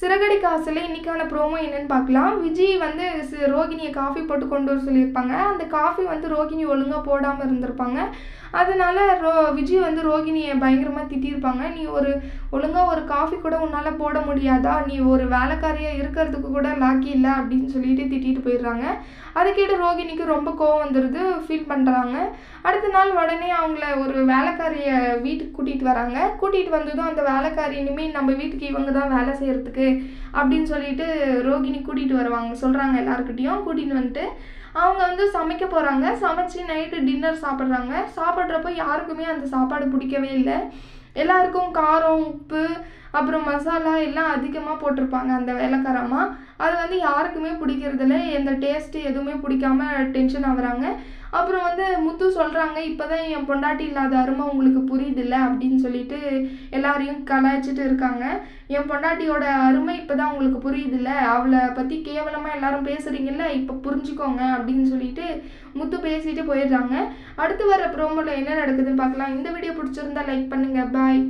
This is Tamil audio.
சிறகடி காசில் இன்றைக்கான ப்ரோமோ என்னன்னு பார்க்கலாம். விஜய் வந்து ரோகிணியை காஃபி போட்டு கொண்டு வர சொல்லியிருப்பாங்க. அந்த காஃபி வந்து ரோகிணி ஒழுங்காக போடாமல் இருந்திருப்பாங்க. அதனால ரோ விஜய் வந்து ரோகிணியை பயங்கரமாக திட்டியிருப்பாங்க. நீ ஒரு ஒழுங்காக ஒரு காஃபி கூட உன்னால் போட முடியாதா? நீ ஒரு வேலைக்காரியாக இருக்கிறதுக்கு கூட லாக்கி இல்லை அப்படின்னு சொல்லிட்டு திட்டிட்டு போயிடுறாங்க. அதை கேட்டு ரோகிணிக்கு ரொம்ப கோவம் வந்துடுது ஃபீல் பண்ணுறாங்க அடுத்த நாள் உடனே அவங்கள ஒரு வேலைக்காரியை வீட்டுக்கு கூட்டிகிட்டு வராங்க. கூட்டிகிட்டு வந்ததும் அந்த வேலைக்காரி இனிமேல் நம்ம வீட்டுக்கு இவங்க தான் வேலை செய்கிறதுக்கு அப்படின்னு சொல்லிட்டு ரோகிணி கூட்டிகிட்டு வருவாங்க. சொல்கிறாங்க எல்லாருக்கிட்டேயும் கூட்டிகிட்டு வந்துட்டு அவங்க வந்து சமைக்க போகிறாங்க சமைச்சு நைட்டு டின்னர் சாப்பிட்றாங்க. சாப்பிட்றப்ப யாருக்குமே அந்த சாப்பாடு பிடிக்கவே இல்லை. எல்லாருக்கும் காரம் உப்பு அப்புறம் மசாலா எல்லாம் அதிகமாக போட்டிருப்பாங்க அந்த வேலைக்காரம்மா. அது வந்து யாருக்குமே பிடிக்கிறதில்ல. எந்த டேஸ்ட்டு எதுவுமே பிடிக்காம டென்ஷன் ஆகுறாங்க. அப்புறம் வந்து முத்து சொல்கிறாங்க இப்போ தான் என் பொண்டாட்டி இல்லாத அருமை உங்களுக்கு புரியுதில்ல? அப்படின்னு சொல்லிட்டு எல்லாரையும் கலாய்ச்சிட்டு இருக்காங்க. என் பொண்டாட்டியோட அருமை இப்போ தான் உங்களுக்கு புரியுதில்ல? அவளை பற்றி கேவலமாக எல்லாரும் பேசுகிறீங்கல்ல இப்போ புரிஞ்சுக்கோங்க. அப்படின்னு சொல்லிட்டு முத்து பேசிட்டு போயிடுறாங்க. அடுத்து வர ப்ரோமோவில் என்ன நடக்குதுன்னு பார்க்கலாம். இந்த வீடியோ பிடிச்சிருந்தா லைக் பண்ணுங்கள் பாய்